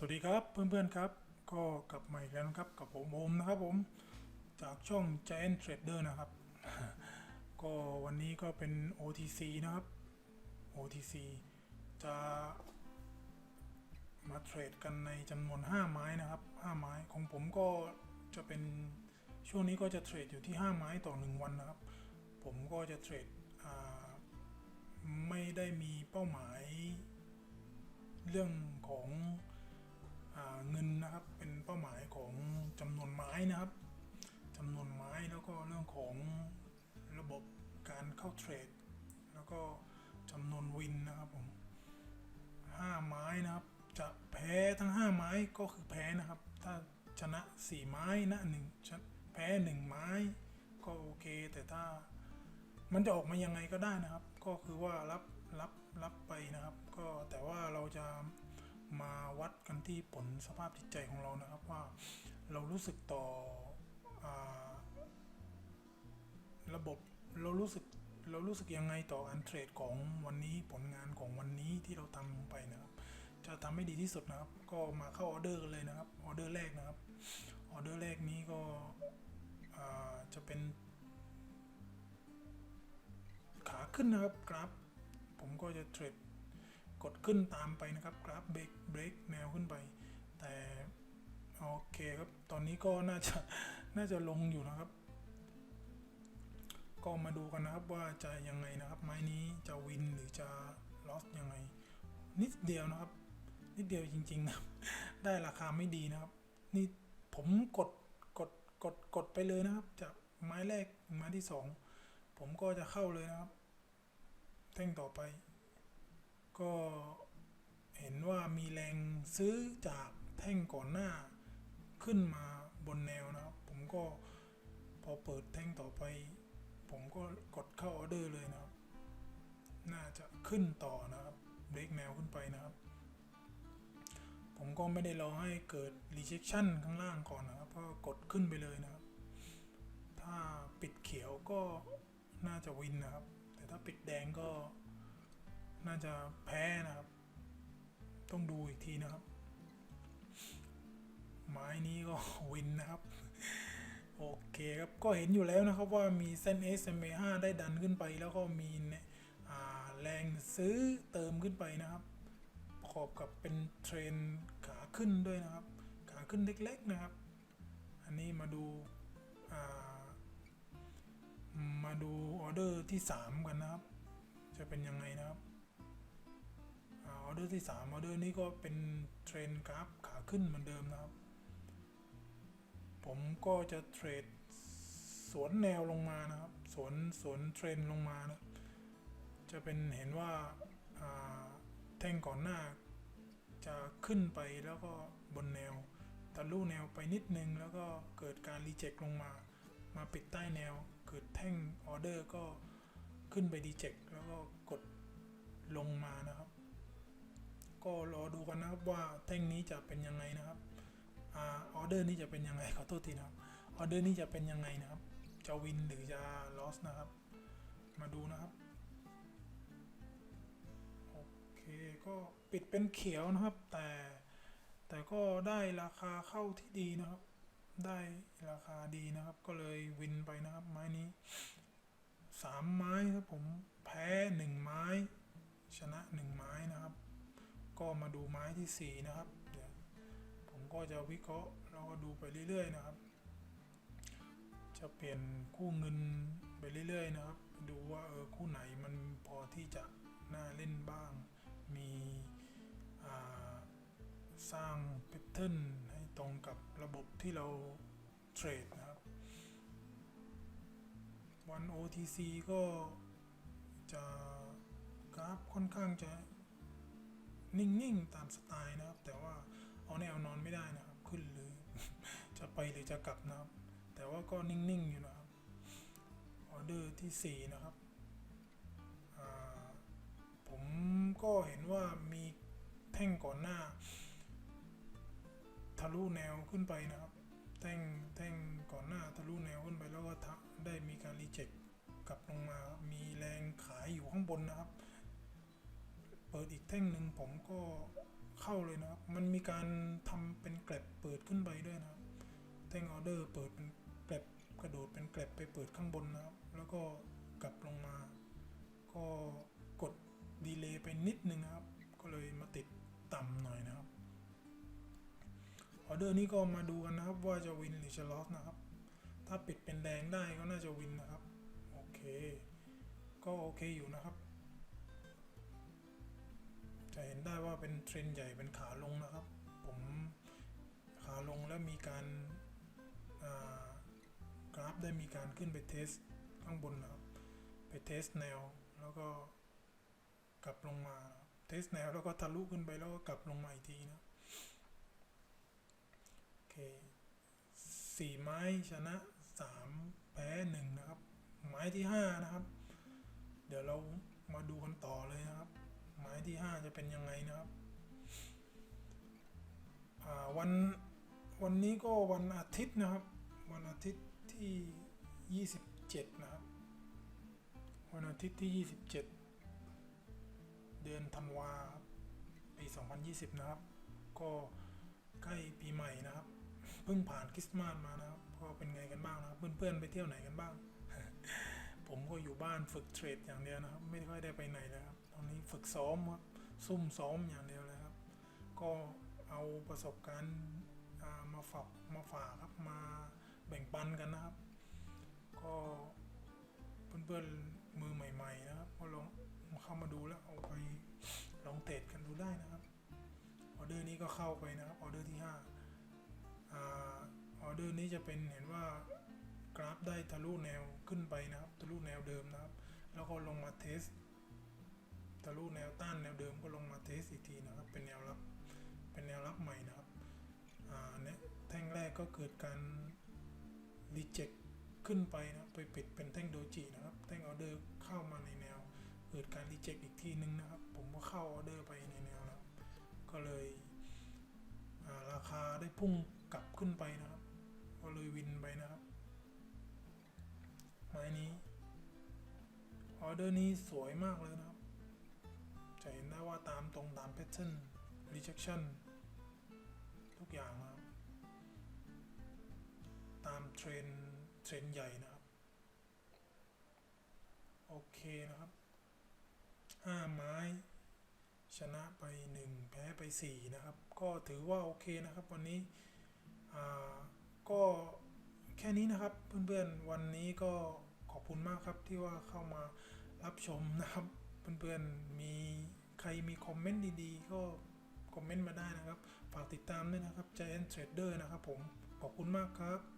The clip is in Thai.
สวัสดีครับเพื่อนๆครับก็กลับมาอีกแล้วนะครับกับผมโอมนะครับผมจากช่อง Giant Trader นะครับ ก็วันนี้ก็เป็น OTC นะครับ OTC จะมาเทรดกันในจำนวน 5 ไม้นะครับ 5 ไม้ของผมก็จะเป็นช่วงนี้ก็จะเทรดอยู่ที่ 5 ไม้ต่อ 1 วันนะครับ ผมก็จะเทรดไม่ได้มีเป้าหมายเรื่องของ เงินนะครับเป็นเป้าหมายของจำนวนไม้นะครับจำนวนไม้แล้วก็เรื่องของระบบการเข้าเทรด แล้วก็จำนวนวินนะครับผมห้าไม้นะครับ จะแพ้ทั้ง 5 ไม้ก็คือแพ้นะครับ ถ้าชนะ 4 ไม้นะหนึ่งแพ้ 1 ไม้ ก็โอเค แต่ถ้ามันจะออกมายังไงก็ได้นะครับ ก็คือว่ารับรับรับไปนะครับ ก็แต่ว่าเราจะ มาวัดกันที่ผลสภาพจิตใจของเรานะครับว่าเรารู้สึกต่ออระบบเรารู้สึกเรารู้สึกยังไงต่อการเทรดของวันนี้ผลงานของวันนี้ที่เราทำไปนะครับ จะทำให้ดีที่สุดนะครับ ก็มาเข้าออเดอร์กันเลยนะครับออเดอร์แรกนะครับออเดอร์แรกนี้ก็จะเป็น ขาขึ้นนะครับกราฟผมก็จะเทรด กดขึ้นตามไปนะครับกราฟเบรกเบรกแนวขึ้นไป แต่โอเคครับตอนนี้ก็น่าจะน่าจะลงอยู่นะครับ ก็มาดูกันนะครับว่าจะยังไงนะครับ ไม้นี้จะวินหรือจะลอสยังไง นิดเดียวนะครับ นิดเดียวจริงๆนะได้ราคาไม่ดีนะครับ นี่ผมกดกดกดกดไปเลยนะครับ จากไม้แรกไม้ที่สองผมก็จะเข้าเลยนะครับ แท่งต่อไป ก็เห็นว่ามีแรงซื้อจากแท่งก่อนหน้าขึ้นมาบนแนวนะครับ ผมก็พอเปิดแท่งต่อไป ผมก็กดเข้าออเดอร์เลยนะครับ น่าจะขึ้นต่อนะครับเบรกแนวขึ้นไปนะครับ ผมก็ไม่ได้รอให้เกิด rejection ข้างล่างก่อนนะครับก็กดขึ้นไปเลยนะครับ ถ้าปิดเขียวก็น่าจะวินนะครับ แต่ถ้าปิดแดงก็ น่าจะแพ้นะครับ ต้องดูอีกทีนะครับ ไม้นี้ก็วินนะครับ โอเคครับ ก็เห็นอยู่แล้วนะครับว่ามีเส้น SMA 5 ได้ดันขึ้นไป แล้วก็มีแรงซื้อเติมขึ้นไปนะครับประกอบกับเป็นเทรนขาขึ้นด้วยนะครับ ขาขึ้นเล็กๆนะครับ อันนี้มาดูามาดูออเดอร์ที่ 3 กันนะครับ จะเป็นยังไงนะครับ ออเดอร์ที่3ออเดอร์นี้ก็เป็นเทรนกราฟขาขึ้นเหมือนเดิมนะครับ ผมก็จะเทรดสวนแนวลงมานะครับ สวนสวนเทรนลงมานะจะเป็นเห็นว่าแท่งก่อนหน้าจะขึ้นไปแล้วก็บนแนวทะลุแนวไปนิดนึง แล้วก็เกิดการรีเจ็คลงมา มาปิดใต้แนว เกิดแท่งออเดอร์ก็ขึ้นไปดีเจ็คแล้วก็กดลงมานะครับ ก็รอดูกันนะครับว่าแท่งนี้จะเป็นยังไงนะครับอออเดอร์นี้จะเป็นยังไงขอโทษทีนะครับออเดอร์นี้จะเป็นยังไงนะครับ จะวินหรือจะลอสนะครับ มาดูนะครับโอเคก็ปิดเป็นเขียวนะครับ แต่แต่ก็ได้ราคาเข้าที่ดีนะครับ ได้ราคาดีนะครับ ก็เลยวินไปนะครับ ไม้นี้สามไม้ครับผมแพ้หนึ่งไม้ ชนะหนึ่งไม้นะครับ ก็มาดูไม้ที่สี่นะครับ เดี๋ยวผมก็จะวิเคราะห์แล้วก็ดูไปเรื่อย ๆ นะครับ จะเปลี่ยนคู่เงินไปเรื่อย ๆ นะครับ ดูว่าเออคู่ไหนมันพอที่จะน่าเล่นบ้าง มีสร้างแพทเทิร์นให้ตรงกับระบบที่เราเทรดนะครับวัน OTC ก็จะกราฟค่อนข้างจะ นิ่งๆ ตามสไตล์นะครับ แต่ว่าเอาแนวนอนไม่ได้นะครับ ขึ้นหรือจะไปหรือจะกลับนะครับ แต่ว่าก็นิ่งๆอยู่นะครับออเดอร์ที่ 4 นะครับ ผมก็เห็นว่ามีแท่งก่อนหน้า ทะลุแนวขึ้นไปนะครับ แท่งแท่งก่อนหน้าทะลุแนวขึ้นไปแล้วก็ได้มีการรีเจ็คกลับลงมา มีแรงขายอยู่ข้างบนนะครับ เปิดอีกแท่งหนึ่งผมก็เข้าเลยนะครับ มันมีการทำเป็นแกลบเปิดขึ้นไปด้วยนะครับ แท่งออเดอร์เปิดเป็นแกลบกระโดดเป็นแกลบไปเปิดข้างบนนะครับ แล้วก็กลับลงมา ก็กดดีเลย์ไปนิดนึงครับ ก็เลยมาติดต่ำหน่อยนะครับ ออเดอร์นี้ก็มาดูกันนะครับ ว่าจะวินหรือจะลอสนะครับ ถ้าปิดเป็นแดงได้ก็น่าจะวินนะครับ โอเค ก็โอเคอยู่นะครับ จะเห็นได้ว่าเป็นเทรนใหญ่เป็นขาลงนะครับ ผมขาลงแล้วมีการกราฟได้มีการขึ้นไปเทสข้างบนนะครับ ไปเทสแนวแล้วก็กลับลงมาเทสแนวแล้วก็ทะลุขึ้นไปแล้วก็กลับลงมาอีกทีนะโอเคสี่ไม้ชนะสามแพ้หนึ่งนะครับ ไม้ที่ห้านะครับ เดี๋ยวเรามาดูกันต่อเลยนะครับ ไม้ที่ห้าจะเป็นยังไงนะครับอ่าวันวันนี้ก็วันอาทิตย์นะครับ วันอาทิตย์ที่ 27 นะครับ วันอาทิตย์ที่ 27 เดือนธันวาครับปี 2020 นะครับ ก็ใกล้ปีใหม่นะครับ เพิ่งผ่านคริสต์มาสมานะครับ ก็เป็นไงกันบ้างนะครับ เพื่อนๆไปเที่ยวไหนกันบ้าง ผมก็อยู่บ้านฝึกเทรดอย่างเดียวนะครับ ไม่ค่อยได้ไปไหนเลยครับ ตอนนี้ฝึกซ้อมครับ ซุ่มซ้อมอย่างเดียวเลยครับ ก็เอาประสบการณ์มาฝากมาฝากครับ มาแบ่งปันกันนะครับ ก็เพื่อนๆมือใหม่ๆนะครับก็ลองเข้ามาดูแล้วเอาไปลองเทรดกันดูได้นะครับ ออเดอร์นี้ก็เข้าไปนะครับ ออเดอร์ที่ห้าอ่าออเดอร์นี้จะเป็นเห็นว่า กราฟได้ทะลุแนวขึ้นไปนะครับ ทะลุแนวเดิมนะครับ แล้วก็ลงมาเทสทะลุแนวต้านแนวเดิมก็ลงมาเทสอีกทีนะครับ เป็นแนวรับ เป็นแนวรับใหม่นะครับอ่าเนี่ยแท่งแรกก็เกิดการรีเจ็คขึ้นไปนะไปปิดเป็นแท่งโดจินะครับ แท่งออเดอร์เข้ามาในแนว เกิดการรีเจ็คอีกทีนึงนะครับ ผมก็เข้าออเดอร์ไปในแนวนะครับก็เลยราคาได้พุ่งกลับขึ้นไปนะครับ ก็เลยวินไปนะครับ ม้นี้ออเดอร์นี้สวยมากเลยนะครับ จะเห็นได้ว่าตามตรงตาม pattern rejection ทุกอย่างนะครับ ตามเทรนเทรนใหญ่นะครับ โอเคนะครับห้าไม้ ชนะไปหนึ่งแพ้ไปสี่นะครับ ก็ถือว่าโอเคนะครับวันนี้ก็แค่นี้นะครับเพื่อนๆวันนี้ก็ ขอบคุณมากครับที่ว่าเข้ามารับชมนะครับ เพื่อนๆมีใครมีคอมเมนต์ดีๆ ก็คอมเมนต์มาได้นะครับ ฝากติดตามด้วยนะครับ Giant Trader นะครับผม ขอบคุณมากครับ